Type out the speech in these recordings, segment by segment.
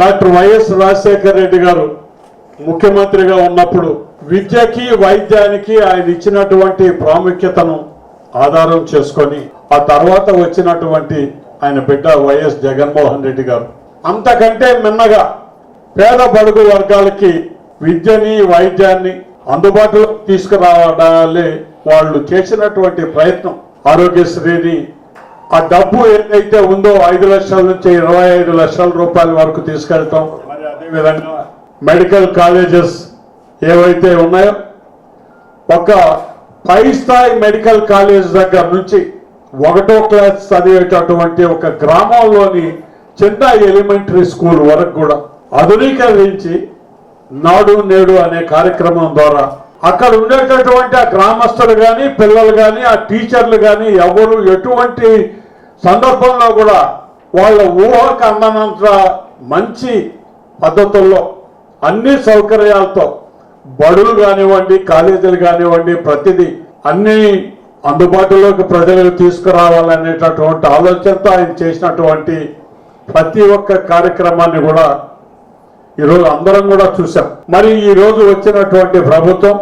Doctor YS Rajasekhara Reddy గారు ముఖ్యమంత్రిగా ఉన్నప్పుడు విద్యకి వైద్యానికి ఆయన ఇచ్చినటువంటి ప్రాముఖ్యతను ఆధారం చేసుకొని ఆ తర్వాత వచ్చినటువంటి ఆయన బిడ్డ వైఎస్ జగన్మోహన్ రెడ్డి గారు. అంతకంటే మిన్నగా పేద బడుగు వర్గాలకి విద్యని వైద్యాన్ని అందుబాటులో తీసుకురావడాలే వాళ్ళు చేసినటువంటి ప్రయత్నం. ఆరోగ్యశ్రీని ఆ డబ్బు ఏదైతే ఉందో ఐదు లక్షల నుంచి ఇరవై ఐదు లక్షల రూపాయల వరకు తీసుకెళ్తాం. మరి అదేవిధంగా మెడికల్ కాలేజెస్ ఏవైతే ఉన్నాయో ఒక పై స్థాయి మెడికల్ కాలేజ్ దగ్గర నుంచి ఒకటో క్లాస్ చదివేటటువంటి ఒక గ్రామంలోని చిన్న ఎలిమెంటరీ స్కూల్ వరకు కూడా ఆధునీకరించి నాడు నేడు అనే కార్యక్రమం ద్వారా అక్కడ ఉండేటటువంటి ఆ గ్రామస్తులు కానీ పిల్లలు కానీ ఆ టీచర్లు కానీ ఎవరు ఎటువంటి సందర్భంలో కూడా వాళ్ళ ఊహకు అందనంత మంచి పద్ధతుల్లో అన్ని సౌకర్యాలతో బడులు కానివ్వండి కాలేజీలు కానివ్వండి ప్రతిదీ అన్ని అందుబాటులోకి ప్రజలకు తీసుకురావాలనేటటువంటి ఆలోచనతో ఆయన చేసినటువంటి ప్రతి ఒక్క కార్యక్రమాన్ని కూడా ఈరోజు అందరం కూడా చూసాం మరి ఈరోజు వచ్చినటువంటి ప్రభుత్వం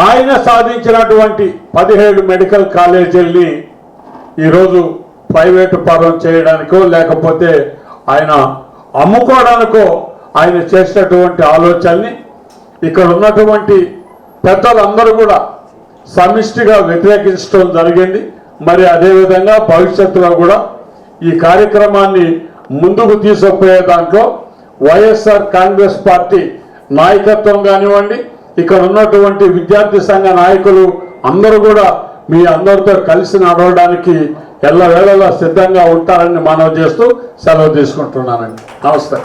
ఆయన సాధించినటువంటి పదిహేడు మెడికల్ కాలేజీల్ని ఈరోజు ప్రైవేటు పరం చేయడానికో లేకపోతే ఆయన అమ్ముకోవడానికో ఆయన చేసినటువంటి ఆలోచనని ఇక్కడ ఉన్నటువంటి పెద్దలందరూ కూడా సమిష్టిగా వ్యతిరేకించడం జరిగింది. మరి అదేవిధంగా భవిష్యత్తులో కూడా ఈ కార్యక్రమాన్ని ముందుకు తీసుకుపోయే దాంట్లో వైఎస్ఆర్ కాంగ్రెస్ పార్టీ నాయకత్వం కానివ్వండి ఇక్కడ ఉన్నటువంటి విద్యార్థి సంఘ నాయకులు అందరూ కూడా మీ అందరితో కలిసి నడవడానికి ఎల్ల ఎల్లవేళలా సిద్ధంగా ఉంటారని మనవి చేస్తూ సెలవు తీసుకుంటున్నానండి. నమస్తే.